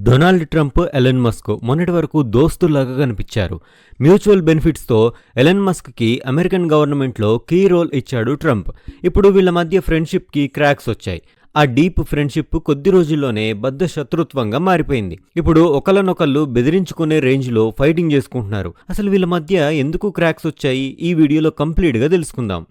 Donald Trump Elon Musk మొన్నటి వరకు దోస్తులాగా కనిపించారు. మ్యూచువల్ బెనిఫిట్స్తో ఎలన్ మస్క్కి అమెరికన్ గవర్నమెంట్లో కీ రోల్ ఇచ్చాడు ట్రంప్. ఇప్పుడు వీళ్ళ మధ్య ఫ్రెండ్షిప్కి క్రాక్స్ వచ్చాయి. ఆ డీప్ ఫ్రెండ్షిప్ కొద్ది రోజుల్లోనే బద్ద శత్రుత్వంగా మారిపోయింది. ఇప్పుడు ఒకళ్ళనొకళ్ళు బెదిరించుకునే రేంజ్లో ఫైటింగ్ చేసుకుంటున్నారు. అసలు వీళ్ళ మధ్య ఎందుకు క్రాక్స్ వచ్చాయి? ఈ వీడియోలో కంప్లీట్గా తెలుసుకుందాం.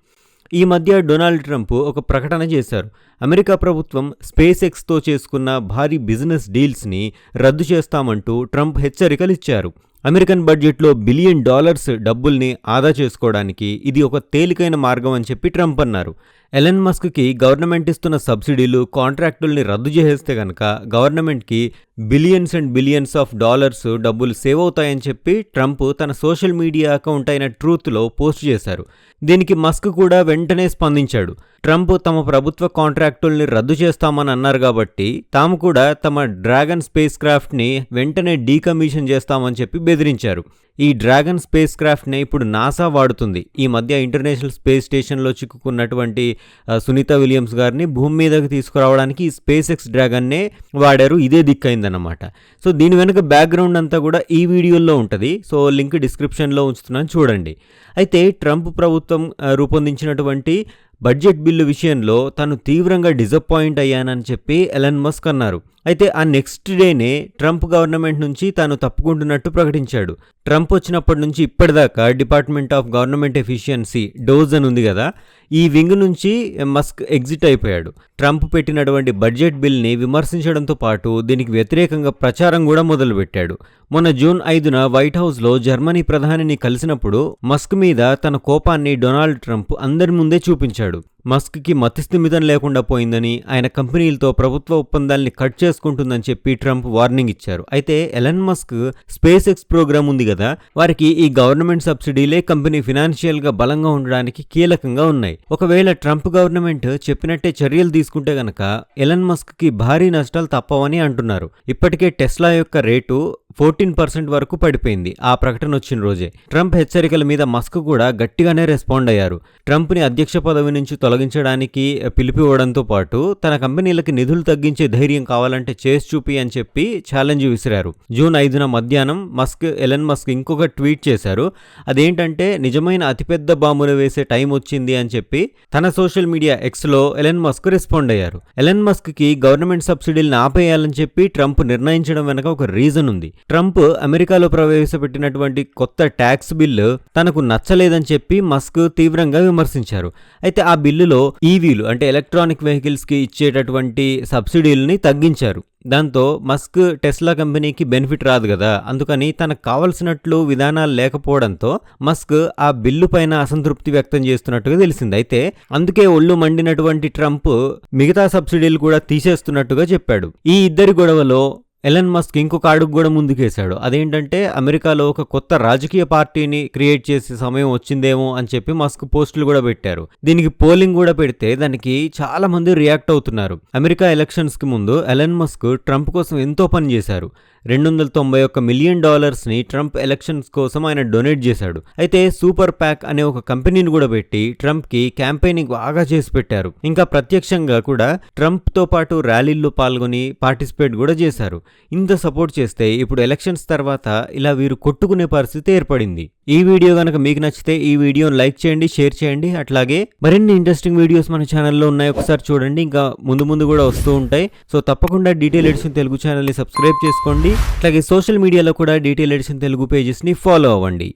ఈ మధ్య డొనాల్డ్ ట్రంప్ ఒక ప్రకటన చేశారు. అమెరికా ప్రభుత్వం స్పేస్ ఎక్స్తో చేసుకున్న భారీ బిజినెస్ డీల్స్ని రద్దు చేస్తామంటూ ట్రంప్ హెచ్చరికలు ఇచ్చారు. అమెరికన్ బడ్జెట్లో బిలియన్ డాలర్స్ డబ్బుల్ని ఆదా చేసుకోవడానికి ఇది ఒక తేలికైన మార్గం అని చెప్పి ట్రంప్ అన్నారు. ఎలన్ మస్క్కి గవర్నమెంట్ ఇస్తున్న సబ్సిడీలు కాంట్రాక్టుల్ని రద్దు చేసేస్తే కనుక గవర్నమెంట్కి billions and billions of dollars డబ్బులు సేవ్ అవుతాయని చెప్పి ట్రంప్ తన సోషల్ మీడియా అకౌంట్ అయిన ట్రూత్లో పోస్ట్ చేశారు. దీనికి మస్క్ కూడా వెంటనే స్పందించాడు. ట్రంప్ తమ ప్రభుత్వ కాంట్రాక్టుల్ని రద్దు చేస్తామని అన్నారు కాబట్టి తాము కూడా తమ డ్రాగన్ స్పేస్ క్రాఫ్ట్ని వెంటనే డీకమిషన్ చేస్తామని చెప్పి బెదిరించారు. ఈ డ్రాగన్ స్పేస్ క్రాఫ్ట్ని ఇప్పుడు నాసా వాడుతుంది. ఈ మధ్య ఇంటర్నేషనల్ స్పేస్ స్టేషన్లో చిక్కుకున్నటువంటి సునీత విలియమ్స్ గారిని భూమి మీదకి తీసుకురావడానికి ఈ స్పేస్ ఎక్స్ డ్రాగన్నే వాడారు. ఇదే దిక్కైందన్నమాట సో దీని వెనుక బ్యాక్గ్రౌండ్ అంతా కూడా ఈ వీడియోలో ఉంటుంది. సో లింక్ డిస్క్రిప్షన్లో ఉంచుతున్నాను చూడండి. అయితే ట్రంప్ ప్రభుత్వం రూపొందించినటువంటి బడ్జెట్ బిల్లు విషయంలో తాను తీవ్రంగా డిసప్పాయింట్ అయ్యానని చెప్పి ఎలన్ మస్క్ అన్నారు. అయితే ఆ నెక్స్ట్ డేనే ట్రంప్ గవర్నమెంట్ నుంచి తాను తప్పుకుంటున్నట్టు ప్రకటించాడు. ట్రంప్ వచ్చినప్పటి నుంచి ఇప్పటిదాకా department of government efficiency DOGE అని ఉంది కదా ఈ వింగ్ నుంచి మస్క్ ఎగ్జిట్ అయిపోయాడు. ట్రంప్ పెట్టినటువంటి బడ్జెట్ బిల్ని విమర్శించడంతో పాటు దీనికి వ్యతిరేకంగా ప్రచారం కూడా మొదలుపెట్టాడు. మొన్న జూన్ ఐదున వైట్ హౌస్లో జర్మనీ ప్రధానిని కలిసినప్పుడు మస్క్ మీద తన కోపాన్ని డొనాల్డ్ ట్రంప్ అందరి ముందే చూపించాడు. మస్క్కి మతిస్థిమితం లేకుండా పోయిందని ఆయన కంపెనీలతో ప్రభుత్వ ఒప్పందాల్ని కట్ చేసుకుంటుందని చెప్పి ట్రంప్ వార్నింగ్ ఇచ్చారు. అయితే Elon Musk SpaceX programme ఉంది కదా వారికి ఈ గవర్నమెంట్ సబ్సిడీలే కంపెనీ ఫినాన్షియల్గా బలంగా ఉండడానికి కీలకంగా ఉన్నాయి. ఒకవేళ ట్రంప్ గవర్నమెంట్ చెప్పినట్టే చర్యలు తీసుకుంటే గనక ఎలన్ మస్క్కి భారీ నష్టాలు తప్పవని అంటున్నారు. ఇప్పటికే టెస్లా యొక్క రేటు ఫోర్టీన్ పర్సెంట్ వరకు పడిపోయింది. ఆ ప్రకటన వచ్చిన రోజే. ట్రంప్ హెచ్చరికల మీద మస్క్ కూడా గట్టిగానే రెస్పాండ్ అయ్యారు. ట్రంప్ని అధ్యక్ష పదవి నుంచి తొలగించడానికి పిలిపివ్వడంతో పాటు తన కంపెనీలకి నిధులు తగ్గించే ధైర్యం కావాలంటే చేసి చూపి అని చెప్పి ఛాలెంజ్ విసిరారు. జూన్ ఐదున మధ్యాహ్నం మస్క్ ఎలన్ మస్క్ ఇంకొక ట్వీట్ చేశారు. అదేంటంటే నిజమైన అతిపెద్ద బాంబును వేసే టైం వచ్చింది అని చెప్పి తన సోషల్ మీడియా ఎక్స్లో ఎలన్ మస్క్ రెస్పాండ్ అయ్యారు. ఎలన్ మస్క్కి గవర్నమెంట్ సబ్సిడీలను ఆపేయాలని చెప్పి ట్రంప్ నిర్ణయించడం వెనక ఒక రీజన్ ఉంది. ట్రంప్ అమెరికాలో ప్రవేశపెట్టినటువంటి కొత్త ట్యాక్స్ బిల్లు తనకు నచ్చలేదని చెప్పి మస్క్ తీవ్రంగా విమర్శించారు. అయితే ఆ బిల్లులో ఈవీలు అంటే ఎలక్ట్రానిక్ వెహికల్స్కి ఇచ్చేటటువంటి సబ్సిడీలని తగ్గించారు. దాంతో మస్క్ టెస్లా కంపెనీకి బెనిఫిట్ రాదు కదా. అందుకని తనకు కావలసినట్లు విధానాలు లేకపోవడంతో మస్క్ ఆ బిల్లు పైన అసంతృప్తి వ్యక్తం చేస్తున్నట్టుగా తెలిసింది. అయితే అందుకే ఒళ్ళు మండినటువంటి ట్రంప్ మిగతా సబ్సిడీలు కూడా తీసేస్తున్నట్టుగా చెప్పాడు. ఈ ఇద్దరి గొడవలో ఎలన్ మస్క్ ఇంకొక అడుగు కూడా ముందుకేశాడు. అదేంటంటే అమెరికాలో ఒక కొత్త రాజకీయ పార్టీని క్రియేట్ చేసే సమయం వచ్చిందేమో అని చెప్పి మస్క్ పోస్టులు కూడా పెట్టారు. దీనికి పోలింగ్ కూడా పెడితే దానికి చాలా మంది రియాక్ట్ అవుతున్నారు. అమెరికా ఎలక్షన్స్కి ముందు ఎలన్ మస్క్ ట్రంప్ కోసం ఎంతో పని చేశారు. రెండు వందల తొంభై ఒక్క మిలియన్ డాలర్స్ని ట్రంప్ ఎలక్షన్స్ కోసం ఆయన డొనేట్ చేశాడు. అయితే సూపర్ ప్యాక్ అనే ఒక కంపెనీని కూడా పెట్టి ట్రంప్కి క్యాంపెయినింగ్ బాగా చేసి పెట్టారు. ఇంకా ప్రత్యక్షంగా కూడా ట్రంప్తో పాటు ర్యాలీల్లో పాల్గొని పార్టిసిపేట్ కూడా చేశారు. ఇంత సపోర్ట్ చేస్తే ఇప్పుడు ఎలక్షన్స్ తర్వాత ఇలా వీరు కొట్టుకునే పరిస్థితి ఏర్పడింది. ఈ వీడియో కనుక మీకు నచ్చితే ఈ వీడియోని లైక్ చేయండి షేర్ చేయండి. అట్లాగే మరిన్ని ఇంట్రెస్టింగ్ వీడియోస్ మన ఛానల్లో ఉన్నాయి. ఒకసారి చూడండి. ఇంకా ముందు ముందు కూడా వస్తూ ఉంటాయి. సో తప్పకుండా డీటెయిల్ ఎడిషన్ తెలుగు ఛానల్ని సబ్స్క్రైబ్ చేసుకోండి. అట్లాగే సోషల్ మీడియాలో కూడా డీటెయిల్ ఎడిషన్ తెలుగు పేజెస్ని ఫాలో అవ్వండి.